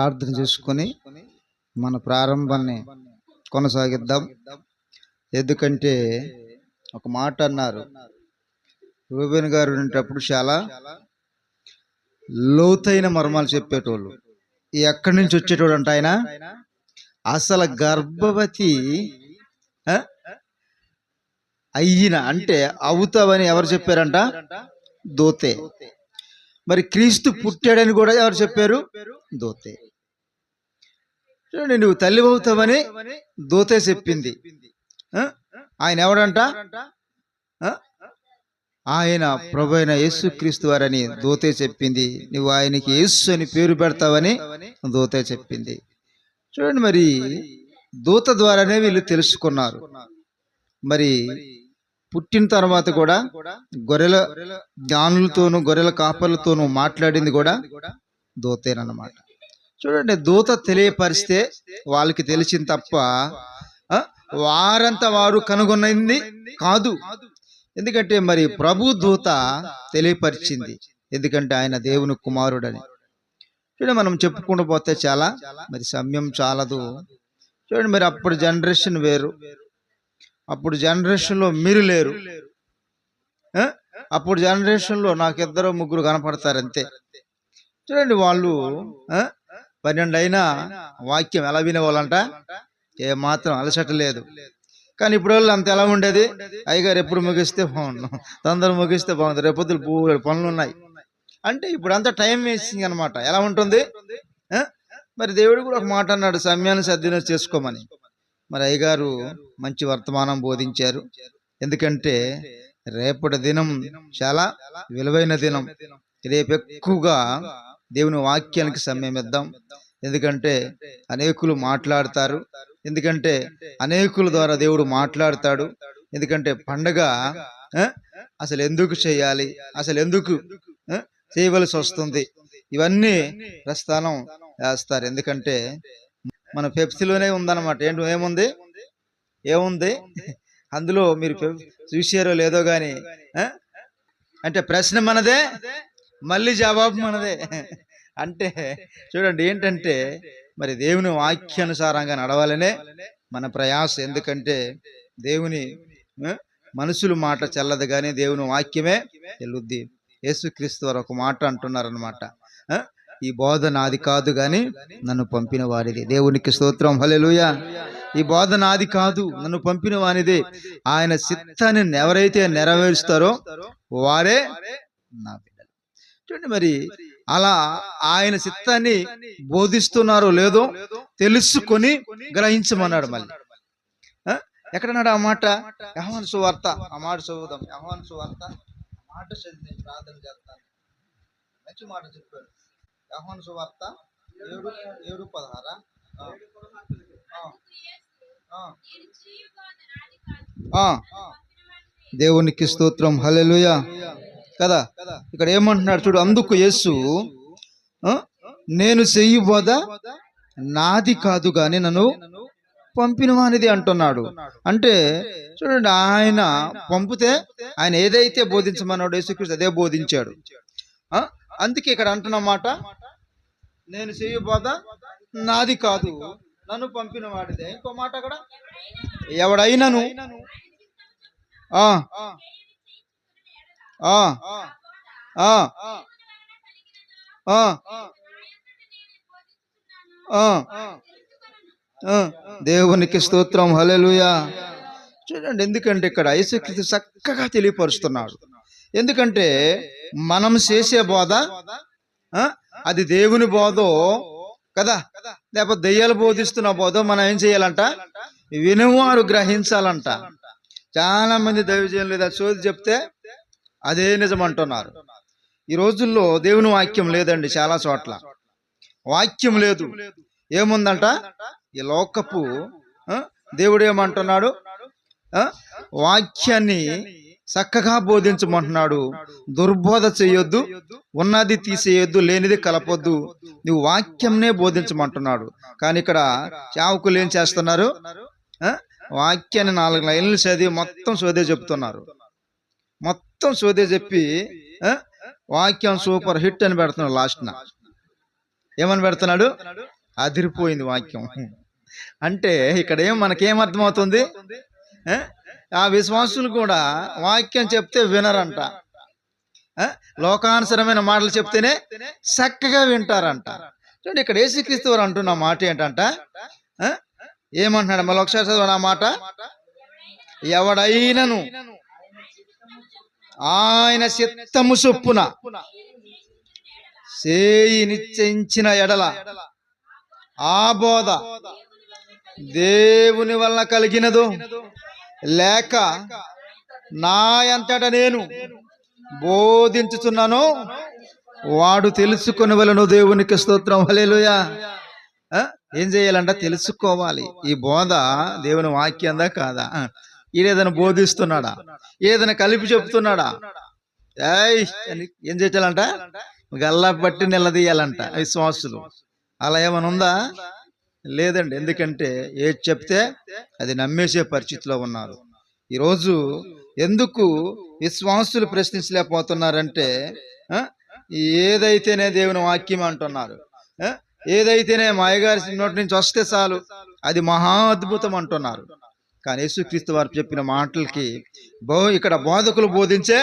ప్రార్థన చేసుకొని మన ప్రారంభాన్ని కొనసాగిద్దాం. ఎందుకంటే ఒక మాట అన్నారు. రూబెన్ గారు ఉండేటప్పుడు చాలా లోతైన మర్మాలు చెప్పేటోళ్ళు. ఎక్కడి నుంచి వచ్చేటోడు అంట ఆయన? అసలు గర్భవతి అయిన అయ్యిన అంటే అవుతావని ఎవరు చెప్పారంట? దోతే. మరి క్రీస్తు పుట్టాడని కూడా ఎవరు చెప్పారు? దోతే. చూడండి నువ్వు తల్లి అవుతావని దూతే చెప్పింది. ఆయన ఎవడంట? ఆయన ప్రభు అయిన యేసు క్రీస్తు వారని దోతే చెప్పింది. నువ్వు ఆయనకి యేసు అని పేరు పెడతావని దోతే చెప్పింది. చూడండి మరి దూత ద్వారానే వీళ్ళు తెలుసుకున్నారు. మరి పుట్టిన తర్వాత కూడా గొర్రెల జ్ఞానులతోనూ గొర్రెల కాపర్లతోనూ మాట్లాడింది కూడా దూతేనమాట చూడండి దూత తెలియపరిస్తే వాళ్ళకి తెలిసింది తప్ప వారంతా వారు కనుగొన్నది కాదు. ఎందుకంటే మరి ప్రభు దూత తెలియపరిచింది. ఎందుకంటే ఆయన దేవుని కుమారుడని. చూడండి మనం చెప్పుకుంటూ పోతే చాలా మరి సమయం చాలదు. చూడండి మరి అప్పుడు జనరేషన్ వేరు. అప్పుడు జనరేషన్లో మీరు లేరు. అప్పుడు జనరేషన్లో నాకు ఇద్దరు ముగ్గురు కనపడతారు అంతే. చూడండి వాళ్ళు పన్నెండు అయినా వాక్యం ఎలా వినేవాళ్ళంట? ఏ మాత్రం అలసట లేదు. కానీ ఇప్పుడు వాళ్ళు అంత ఎలా ఉండేది? అయ్యగారు ఎప్పుడు ముగిస్తే బాగుండు. తొందర ముగిస్తే బాగుంది. రేపొద్దులు పూలు పనులు ఉన్నాయి అంటే ఇప్పుడు అంతా టైం వేసింగ్ అనమాట ఎలా ఉంటుంది? మరి దేవుడు కూడా ఒక మాట అన్నాడు సమయాన్ని సద్వినియోగం చేసుకోమని. మరి అయ్యగారు మంచి వర్తమానం బోధించారు. ఎందుకంటే రేపటి దినం చాలా విలువైన దినం. రేపు ఎక్కువగా దేవుని వాక్యానికి సమయమిద్దాం. ఎందుకంటే అనేకులు మాట్లాడతారు. ఎందుకంటే అనేకుల ద్వారా దేవుడు మాట్లాడతాడు. ఎందుకంటే పండగ అసలు ఎందుకు చేయాలి? అసలు ఎందుకు చేయవలసి వస్తుంది? ఇవన్నీ ప్రస్థానం వేస్తారు. ఎందుకంటే మన పెప్సీలోనే ఉందన్నమాట. ఏంటి ఏముంది? ఏముంది? అందులో మీరు చూసారో లేదో కానీ అంటే ప్రశ్న మనదే. మళ్ళీ జవాబు మనదే. అంటే చూడండి ఏంటంటే మరి దేవుని వాక్యానుసారంగా నడవాలనే మన ప్రయాస. ఎందుకంటే దేవుని మనుషుల మాట చెల్లదు కానీ దేవుని వాక్యమే చెల్లుద్ది. యేసుక్రీస్తు వారు ఒక మాట అంటున్నారనమాట ఈ బోధ నాది కాదు కానీ నన్ను పంపిన వారిది. దేవునికి స్తోత్రం. హల్లెలూయా. ఈ బోధ నాది కాదు నన్ను పంపిన వానిదే. ఆయన చిత్తాన్ని ఎవరైతే నెరవేరుస్తారో వారే నా బిడ్డలు చూడండి మరి. అలా ఆయన చిత్తాన్ని బోధిస్తున్నారో లేదో తెలుసుకొని గ్రహించమన్నాడు మళ్ళీ? ఎక్కడన్నాడు ఆ మాట? యహోన్ సువార్త. ఆ మాట చదువుదాం. యహోన్ సువార్త. ఆ మాట చదివి ప్రార్థన చేస్తాను. మంచి మాట చెప్పాడు. యహోన్ సువార్త ఏడు ఏడు పదహారా. దేవునికి స్తోత్రం. హల్లెలూయా. కదా? ఇక్కడ ఏమంటున్నాడు చూడు అందుకు యేసు నేను చెయ్యి బోధ నాది కాదు గాని నన్ను పంపినవానిది అంటున్నాడు. అంటే చూడండి ఆయన పంపితే ఆయన ఏదైతే బోధించమన్నాడు యేసుక్రీస్తు అదే బోధించాడు. అందుకే ఇక్కడ అంటున్నమాట నేను చెయ్యి బోధ నాది కాదు నన్ను పంపిన వాడిదే ఇంకో మాట అక్కడ? ఎవడైనాను? ఆ, దేవునికి స్తోత్రం. హలెలుయా చూడండి ఎందుకంటే ఇక్కడ యేసుక్రీస్తు చక్కగా తెలియపరుస్తున్నాడు. ఎందుకంటే మనం చేసే బోధ అది దేవుని బోధో కదా? లేకపోతే దెయ్యాలు బోధిస్తున్న బోధ మనం ఏం చేయాలంట? వినువారు గ్రహించాలంట. చాలా మంది దైవజయం లేదా చోది చెప్తే అదే నిజం అంటున్నారు ఈ రోజుల్లో దేవుని వాక్యం లేదండి చాలా చోట్ల. వాక్యం లేదు. ఏముందంట? ఈ లోకపు దేవుడు ఏమంటున్నాడు వాక్యాన్ని చక్కగా బోధించమంటున్నాడు. దుర్బోధ చేయొద్దు ఉన్నది తీసేయొద్దు లేనిది కలపొద్దు. నువ్వు వాక్యంనే బోధించమంటున్నాడు. కానీ ఇక్కడ చావుకులు ఏం చేస్తున్నారు? వాక్యాన్ని నాలుగు లైన్లు చదివి మొత్తం సోదే చెప్తున్నారు. మొత్తం సోదే చెప్పి వాక్యం సూపర్ హిట్ అని పెడుతున్నాడు లాస్ట్న. ఏమని పెడుతున్నాడు? అదిరిపోయింది వాక్యం. అంటే ఇక్కడ ఏం మనకేం అర్థమవుతుంది? ఆ? విశ్వాసులు కూడా వాక్యం చెప్తే వినరంట. లోకానుసరమైన మాటలు చెప్తేనే చక్కగా వింటారంట. చూడండి ఇక్కడ యేసుక్రీస్తు వారు అంటున్న మాట ఏంటంట? ఏమంటున్నాడు? మళ్ళీ ఒకసారి చదవండి ఆ మాట. ఎవడైనను ఆయన చిత్తము చొప్పున సేయి నిశ్చయించిన ఎడల ఆ బోధ దేవుని వలన కలిగినదు. లేక నా అంతట నేను బోధించుతున్నాను వాడు తెలుసుకుని వలను దేవునికి స్తోత్రం. హలేలుయా ఏం చేయాలంట? తెలుసుకోవాలి. ఈ బోధ దేవుని వాక్యందా కాదా? ఆ. ఈడేదైనా బోధిస్తున్నాడా? ఏదైనా కలిపి చెప్తున్నాడా? ఏయ్ ఏం చేయాలంట? గల్లా పట్టి నిలదీయాలంట విశ్వాసులు అలా ఏమైనా ఉందా? లేదండి. ఎందుకంటే ఏది చెప్తే అది నమ్మేసే పరిస్థితిలో ఉన్నారు. ఈరోజు ఎందుకు విశ్వాసులు ప్రశ్నించలేకపోతున్నారంటే ఏదైతేనే దేవుని వాక్యం అంటున్నారు. ఏదైతేనే మా అయ్యగారి నోటి నుంచి వస్తే చాలు. అది మహా అద్భుతం అంటున్నారు. కానీ యేసుక్రీస్తు వారు చెప్పిన మాటలకి బో ఇక్కడ బోధకులు బోధించే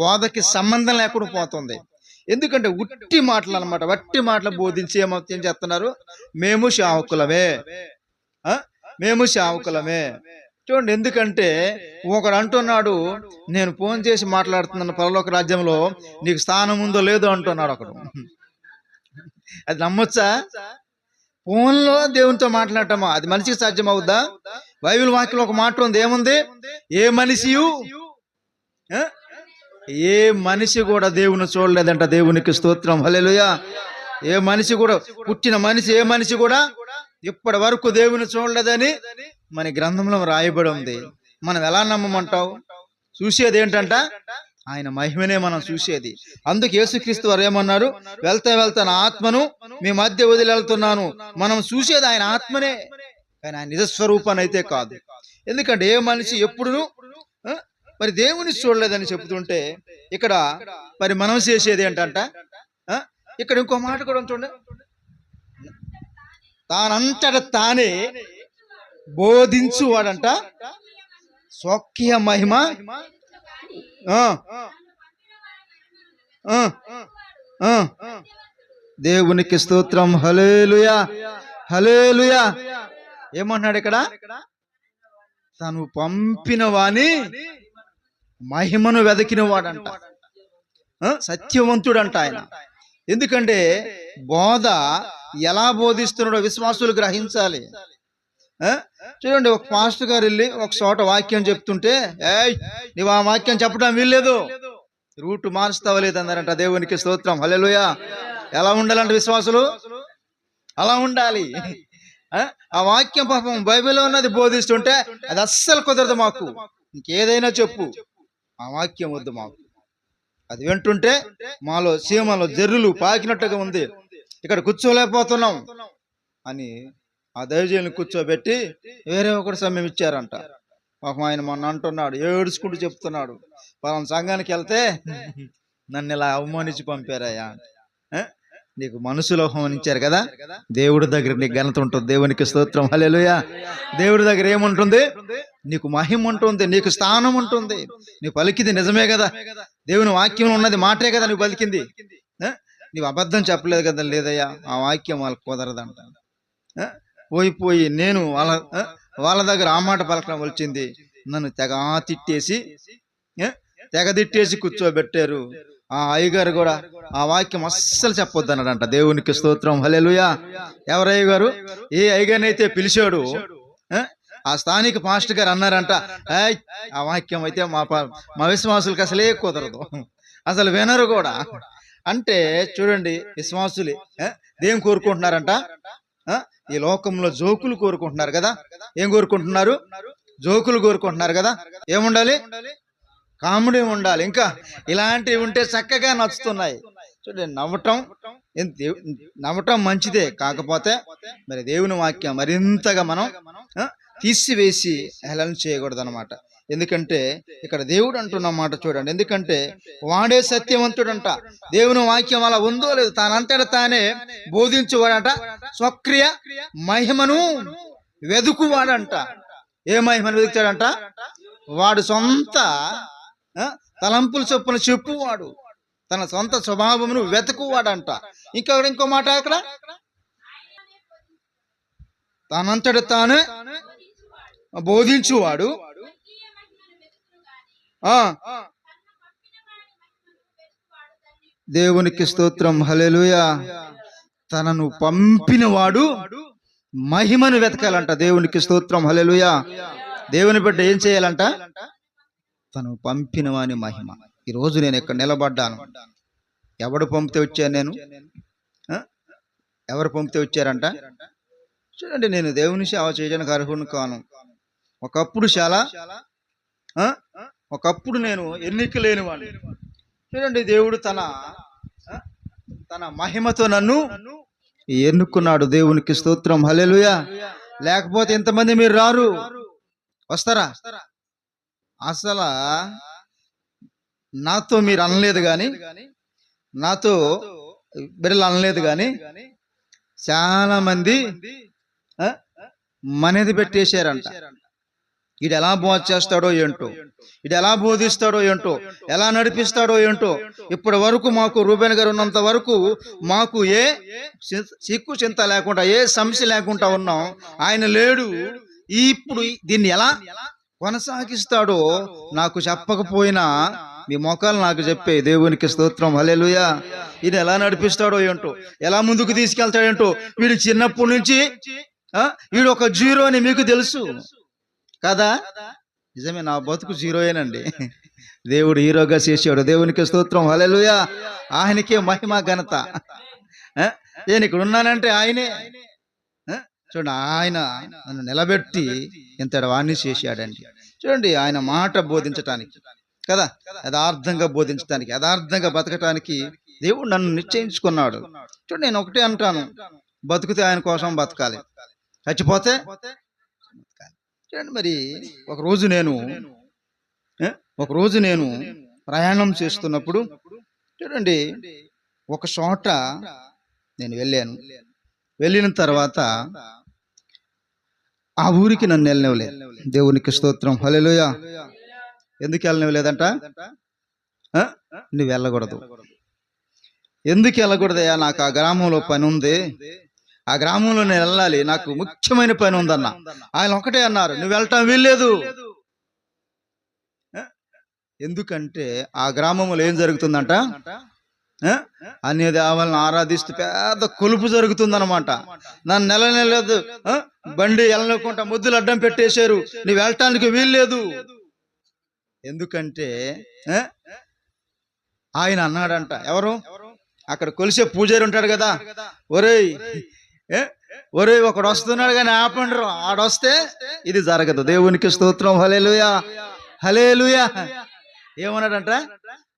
బోధకి సంబంధం లేకుండా పోతుంది. ఎందుకంటే ఉట్టి మాటలు అన్నమాట. వట్టి మాటలు బోధించి ఏమో ఏం చేస్తున్నారు? మేము శావకులమే? మేము శావకులమే. చూడండి ఎందుకంటే ఒకడు అంటున్నాడు నేను ఫోన్ చేసి మాట్లాడుతున్నాను పరలోక రాజ్యంలో నీకు స్థానం ఉందో లేదో అంటున్నాడు ఒకడు. అది నమ్మొచ్చా? ఫోన్లో దేవునితో మాట్లాడటమా? అది మనిషికి సాధ్యం అవుద్దా బైబిల్ వాక్యంలో ఒక మాట ఉంది. ఏముంది? ఏ మనిషియు? ఏ? మనిషి కూడా దేవుని చూడలేదంట. దేవునికి స్తోత్రం. హలేలుయా ఏ మనిషి కూడా పుట్టిన మనిషి ఏ మనిషి కూడా ఇప్పటి వరకు దేవుని చూడలేదని మన గ్రంథంలో రాయబడి ఉంది. మనం ఎలా నమ్మమంటావు? చూసేది ఏంటంట? ఆయన మహిమనే మనం చూసేది. అందుకు యేసుక్రీస్తు వారు ఏమన్నారు? వెళ్తా వెళ్తా ఆత్మను మీ మధ్య వదిలి వెళ్తున్నాను. మనం చూసేది ఆయన ఆత్మనే. కానీ ఆయన నిజస్వరూపాన్ని అయితే కాదు. ఎందుకంటే ఏ మనిషి ఎప్పుడు మరి దేవుని చూడలేదని చెబుతుంటే ఇక్కడ మరి మనం చేసేది ఏంటంట? ఇక్కడ ఇంకో మాట కూడా చూడండి. తానంతట తానే బోధించువాడంట. స్వకీయ మహిమ దేవునికి స్తోత్రం. హలేలుయా హలేలుయా ఏమంటున్నాడు ఇక్కడ? తను పంపిన వాని మహిమను వెదకిన వాడంట సత్యవంతుడంట ఆయన. ఎందుకంటే బోధ ఎలా బోధిస్తున్నాడో విశ్వాసులు గ్రహించాలి? చూడండి ఒక పాస్టర్ గారు వెళ్ళి ఒక చోట వాక్యం చెప్తుంటే ఏయ్ నువ్వు ఆ వాక్యం చెప్పడం వీల్లేదు. రూట్ మార్చుతావా లేదన్నారంట దేవునికి స్తోత్రం. హల్లెలూయా. ఎలా ఉండాలంట విశ్వాసులు? అలా ఉండాలి. ఆ? వాక్యం పాపం బైబిల్లో ఉన్నది బోధిస్తుంటే అది అస్సలు కుదరదు మాకు. ఇంకేదైనా చెప్పు. ఆ వాక్యం వద్దు మాకు. అది వింటుంటే మాలో సీమలో జర్రులు పాకినట్టుగా ఉంది. ఇక్కడ కూర్చోలేకపోతున్నాం అని ఆ దైవజీని కూర్చోబెట్టి వేరే ఒకటి సమయం ఇచ్చారంట. పాపం ఆయన మొన్న అంటున్నాడు ఏడుచుకుంటూ చెప్తున్నాడు. పాపం సంఘానికి వెళ్తే నన్ను ఇలా అవమానించి పంపారయ్యా. నీకు మనసులో ఇచ్చారు కదా? దేవుడి దగ్గర నీకు ఘనత ఉంటుంది. దేవునికి స్తోత్రం. హల్లెలూయా. దేవుడి దగ్గర ఏముంటుంది? నీకు మహిమ ఉంటుంది నీకు స్థానం ఉంటుంది. నీవు పలికింది నిజమే కదా? దేవుని వాక్యం ఉన్నది మాటే కదా నువ్వు పలికింది? నీవు అబద్ధం చెప్పలేదు కదా లేదయ్యా? ఆ వాక్యం వాళ్ళకి కుదరదంట. పోయిపోయి పోయి పోయి నేను వాళ్ళ వాళ్ళ దగ్గర ఆ మాట పలకడం వచ్చింది. నన్ను తెగ తిట్టేసి తెగ తిట్టేసి కూర్చోబెట్టారు. ఆ అయ్యగారు కూడా ఆ వాక్యం అస్సలు చెప్పొద్దు అన్నాడంట దేవునికి స్తోత్రం. హల్లెలూయా. ఎవరయ్య గారు ఏ అయ్యగారినైతే పిలిచాడు ఆ? ఆ స్థానిక పాస్టర్ గారు అన్నారంట ఆ వాక్యం అయితే మా మా విశ్వాసులకు అసలే కుదరదు. అసలు వినరు కూడా. అంటే చూడండి విశ్వాసులే దేం కోరుకుంటున్నారంట? ఆ? ఈ లోకంలో జోకులు కోరుకుంటున్నారు కదా. ఏం కోరుకుంటున్నారు? జోకులు కోరుకుంటున్నారు కదా. ఏముండాలి? కామెడీ ఉండాలి. ఇంకా ఇలాంటివి ఉంటే చక్కగా నచ్చుతున్నాయి. చూడండి నవ్వటం నవ్వటం మంచిదే. కాకపోతే మరి దేవుని వాక్యం మరింతగా మనం తీసివేసి హేళన చేయకూడదు అనమాట ఎందుకంటే ఇక్కడ దేవుడు అంటున్న మాట చూడండి. ఎందుకంటే వాడే సత్యవంతుడంట. దేవుని వాక్యం అలా ఉందో లేదు తానంతట తానే బోధించువాడంట. స్వక్రియ మహిమను వెదుకువాడంట. ఏ మహిమను వెతుకుతాడంట వాడు సొంత తలంపుల చొప్పున చెప్పువాడు. తన సొంత స్వభావమును వెతకువాడంట. ఇంకా ఇంకో మాట అక్కడ తనంతట తానే బోధించువాడు. దేవునికి స్తోత్రం. హలెలుయ తనను పంపినవాడు మహిమను వెతకాలంట దేవునికి స్తోత్రం. హలెలుయ దేవుని బిడ్డ ఏం చేయాలంట? తను పంపిన వాని మహిమ ఈరోజు నేను ఇక్కడ నిలబడ్డాను. ఎవడు పంపితే వచ్చాను నేను? ఎవరు పంపితే వచ్చారంట? చూడండి నేను దేవుని సేవ చేయడానికి అర్హుని కాను. ఒకప్పుడు చాలా ఒకప్పుడు నేను ఎన్నిక లేని వాడిని చూడండి దేవుడు తన తన మహిమతో నన్ను ఎన్నుకున్నాడు. దేవునికి స్తోత్రం. హలెలుయా లేకపోతే ఇంతమంది మీరు రారు. వస్తారా? అసలు నాతో మీరు అనలేదు కానీ నాతో బిడ్డలు అనలేదు కానీ చాలా మంది మనది పెట్టేశారంట. ఇడు ఎలా బోధ చేస్తాడో ఏంటో ఇడు ఎలా బోధిస్తాడో ఏంటో ఎలా నడిపిస్తాడో ఏంటో ఇప్పటి వరకు మాకు రూబేన్ గారు ఉన్నంత వరకు మాకు ఏ సిక్కు చింత లేకుండా ఏ సమస్య లేకుండా ఉన్నాం. ఆయన లేడు. ఇప్పుడు దీన్ని ఎలా కొనసాగిస్తాడో నాకు చెప్పకపోయినా మీ మొక్కలు నాకు చెప్పే దేవునికి స్తోత్రం. హలేలుయా ఇది ఎలా నడిపిస్తాడో ఏంటో ఎలా ముందుకు తీసుకెళ్తాడేంటో వీడు చిన్నప్పటి నుంచి వీడు ఒక జీరో అని మీకు తెలుసు. కదా? నిజమే నా బతుకు జీరోయేనండి. దేవుడు హీరోగా చేసాడు దేవునికి స్తోత్రం. హలేలుయా ఆయనకే మహిమ ఘనత. నేను ఇక్కడ ఉన్నానంటే ఆయనే. చూడండి ఆయన నన్ను నిలబెట్టి ఇంతటి వాణ్ణి చేశాడండి. చూడండి ఆయన మాట బోధించటానికి కదా? యథార్థంగా బోధించడానికి యథార్థంగా బతకటానికి దేవుడు నన్ను నిశ్చయించుకున్నాడు. చూడండి నేను ఒకటే అంటాను బతుకుతే ఆయన కోసం బతకాలి. చచ్చిపోతే చూడండి మరి ఒకరోజు నేను ఒకరోజు నేను ప్రయాణం చేస్తున్నప్పుడు చూడండి ఒక చోట నేను వెళ్ళాను. వెళ్ళిన తర్వాత ఆ ఊరికి నన్ను వెళ్ళనివ్వలే. దేవునికి స్తోత్రం. హల్లెలూయా. ఎందుకు వెళ్ళనివ్వలేదంట? నువ్వు వెళ్ళకూడదు. ఎందుకు వెళ్ళకూడదయ్యా? నాకు ఆ గ్రామంలో పని ఉంది. ఆ గ్రామంలో నేను వెళ్ళాలి. నాకు ముఖ్యమైన పని ఉందన్న. ఆయన ఒకటే అన్నారు. నువ్వు వెళ్ళటం వీల్లేదు. ఎందుకంటే ఆ గ్రామంలో ఏం జరుగుతుందంట? ఆ? అన్ని దేవాలను ఆరాధిస్తూ పెద్ద కొలుపు జరుగుతుందన్నమాట. నన్ను నెల నెలలేదు బండి వెళ్ళకుండా ముద్దులు అడ్డం పెట్టేశారు. నువ్వు వెళ్ళటానికి వీల్లేదు. ఎందుకంటే ఆయన అన్నాడంట ఎవరు? అక్కడ కొలిసే పూజారి ఉంటాడు కదా. ఒరేయ్ ఏ? ఒరేయ్ ఒకడు వస్తున్నాడు కానీ ఆపండి ఆడొస్తే ఇది జరగదు. దేవునికి స్తోత్రం. హలేలుయా హలేలుయా ఏమన్నాడంట?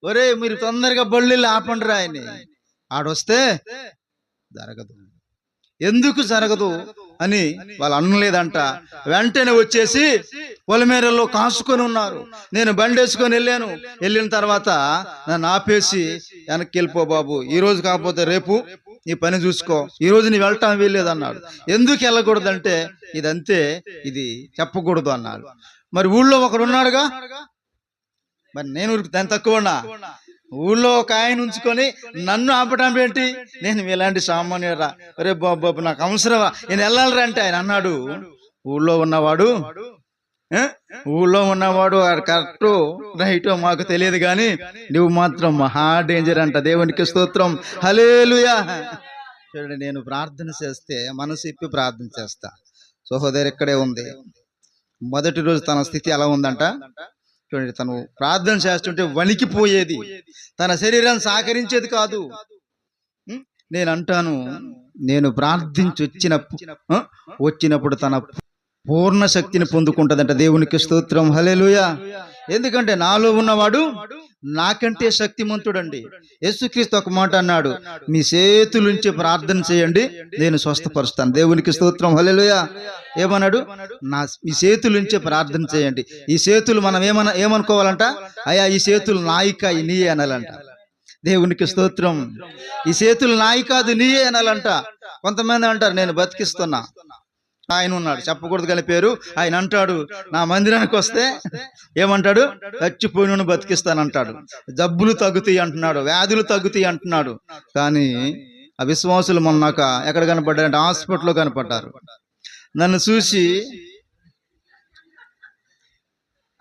ఒరేయ్ మీరు తొందరగా బళ్ళు ఆపండి ఆయన్ని. ఆడొస్తే జరగదు. ఎందుకు జరగదు? అని వాళ్ళు అనలేదంట. వెంటనే వచ్చేసి పొలమేరల్లో కాసుకొని ఉన్నారు. నేను బండి వేసుకొని వెళ్ళాను. వెళ్ళిన తర్వాత నన్ను ఆపేసి వెనక్కి వెళ్ళిపో బాబు. ఈ రోజు కాకపోతే రేపు నీ పని చూసుకో. ఈ రోజు నీ వెళ్ళటం వీల్లేదు అన్నాడు. ఎందుకు వెళ్ళకూడదంటే ఇదంతే ఇది చెప్పకూడదు అన్నాడు. మరి ఊళ్ళో ఒకడు ఉన్నాడుగా? మరి నేను దాని తక్కువ ఊళ్ళో ఒక ఆయన ఉంచుకొని నన్ను ఆపటం ఏంటి? నేను ఇలాంటి సామాన్యురా రే బాబు నాకు అవసరమా? నేను వెళ్ళాలిరా అంటే ఆయన అన్నాడు. ఊళ్ళో ఉన్నవాడు ఊళ్ళో ఉన్నవాడు కరెక్ట్ రైట్ మాకు తెలియదు కానీ నువ్వు మాత్రం మహా డేంజర్ అంట. దేవునికి స్తోత్రం. హలేలుయా చూడండి నేను ప్రార్థన చేస్తే మనసు ఇప్పి ప్రార్థన చేస్తా. సహోదరు ఇక్కడే ఉంది. మొదటి రోజు తన స్థితి ఎలా ఉందంట? చూడండి తను ప్రార్థన చేస్తుంటే వణికిపోయేది. తన శరీరం సహకరించేది కాదు. నేను అంటాను నేను ప్రార్థించి వచ్చిన వచ్చినప్పుడు తన పూర్ణ శక్తిని పొందుకుంటదంట దేవునికి స్తోత్రం. హల్లెలూయా. ఎందుకంటే నాలో ఉన్నవాడు నాకంటే శక్తిమంతుడండి. యేసుక్రీస్తు ఒక మాట అన్నాడు. మీ చేతులుంచి ప్రార్థన చేయండి. నేను స్వస్థపరుస్తాను. దేవునికి స్తోత్రం. హల్లెలూయా. ఏమన్నాడు? నా ఈ చేతులుంచి ప్రార్థన చేయండి. ఈ చేతులు మనం ఏమన ఏమనుకోవాలంట? అయ్యా ఈ చేతులు నాయిక నీయే అనాలంట. దేవునికి స్తోత్రం. ఈ చేతులు నాయి కాదు నీయే అనాలంట. కొంతమంది అంటారు నేను బతికిస్తున్నా. ఆయన ఉన్నాడు. చెప్పకూడదు కానీ పేరు ఆయన అంటాడు. నా మందిరానికి వస్తే ఏమంటాడు? చచ్చిపోయినను బతికిస్తానంటాడు. జబ్బులు తగ్గుతాయి అంటున్నాడు. వ్యాధులు తగ్గుతాయి అంటున్నాడు. కానీ ఆ విశ్వాసులు మొన్నాక ఎక్కడ కనపడ్డారంటే హాస్పిటల్లో కనపడ్డారు. నన్ను చూసి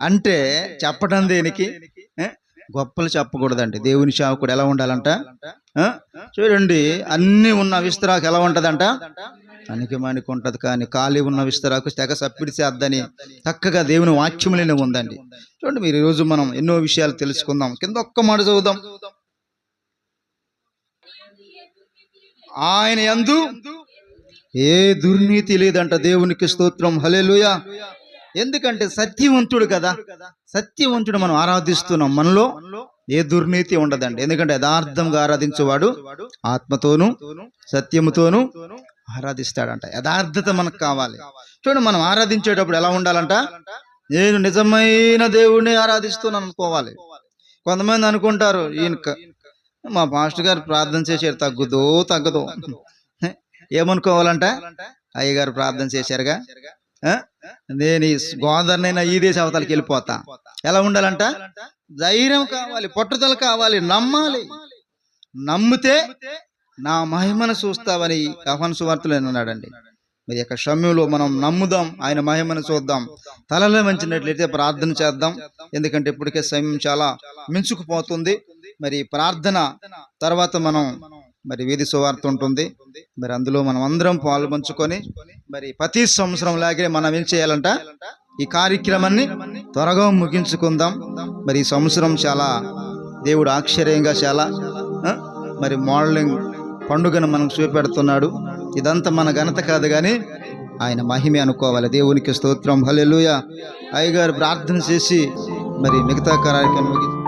అంటే చెప్పడం దేనికి? గొప్పలు చెప్పకూడదండి. దేవుని సేవకుడు ఎలా ఉండాలంట? చూడండి అన్ని ఉన్న విస్తరాకు ఎలా ఉంటుందంట? అనికి ఉంటుంది కానీ ఖాళీ ఉన్న విస్తరాకు తెగ సప్పిడి చేద్దని చక్కగా దేవుని వాక్యములనే ఉందండి. చూడండి మీరు ఈరోజు మనం ఎన్నో విషయాలు తెలుసుకుందాం. కింద ఒక్క మాట చదువుదాం. ఆయన ఎందు ఏ దుర్నీతి లేదంట దేవునికి స్తోత్రం. హలేలుయ ఎందుకంటే సత్యవంతుడు కదా. సత్యవంతుడు మనం ఆరాధిస్తున్నాం. మనలో ఏ దుర్నీతి ఉండదండి. ఎందుకంటే యథార్థంగా ఆరాధించేవాడు ఆత్మతోను సత్యముతోను ఆరాధిస్తాడంట. యథార్థత మనకు కావాలి. చూడండి మనం ఆరాధించేటప్పుడు ఎలా ఉండాలంట? నేను నిజమైన దేవుడిని ఆరాధిస్తున్నాను అనుకోవాలి. కొంతమంది అనుకుంటారు ఈయన మా పాస్టర్ గారు ప్రార్థన చేశారు తగ్గుదో తగ్గదో. ఏమనుకోవాలంట? అయ్యగారు ప్రార్థన చేశారుగా. నేను ఈ గోదావరినైనా ఈ దేశ అవతలకి వెళ్ళిపోతా. ఎలా ఉండాలంట? ధైర్యం కావాలి పట్టుదల కావాలి నమ్మాలి. నమ్మితే నా మహిమను చూస్తావని యహన్ సువార్తలు అన్నాడండి మరి యొక్క సమయంలో మనం నమ్ముదాం ఆయన మహిమను చూద్దాం తలలో మంచినట్లయితే ప్రార్థన చేద్దాం. ఎందుకంటే ఇప్పటికే సమయం చాలా మించుకుపోతుంది. మరి ప్రార్థన తర్వాత మనం మరి వీధి సువార్త ఉంటుంది. మరి అందులో మనం అందరం పాల్పంచుకొని మరి ప్రతి సంవత్సరం లాగే మనం ఏం చేయాలంట? ఈ కార్యక్రమాన్ని త్వరగా ముగించుకుందాం. మరి ఈ సంవత్సరం చాలా దేవుడు ఆశ్చర్యంగా చాలా మరి మోడలింగ్ పండుగను మనకు చూపెడుతున్నాడు. ఇదంతా మన ఘనత కాదు కానీ ఆయన మహిమే అనుకోవాలి. దేవునికి స్తోత్రం. హలెలుయ అయ్యగారు ప్రార్థన చేసి మరి మిగతా కార్యక్రమం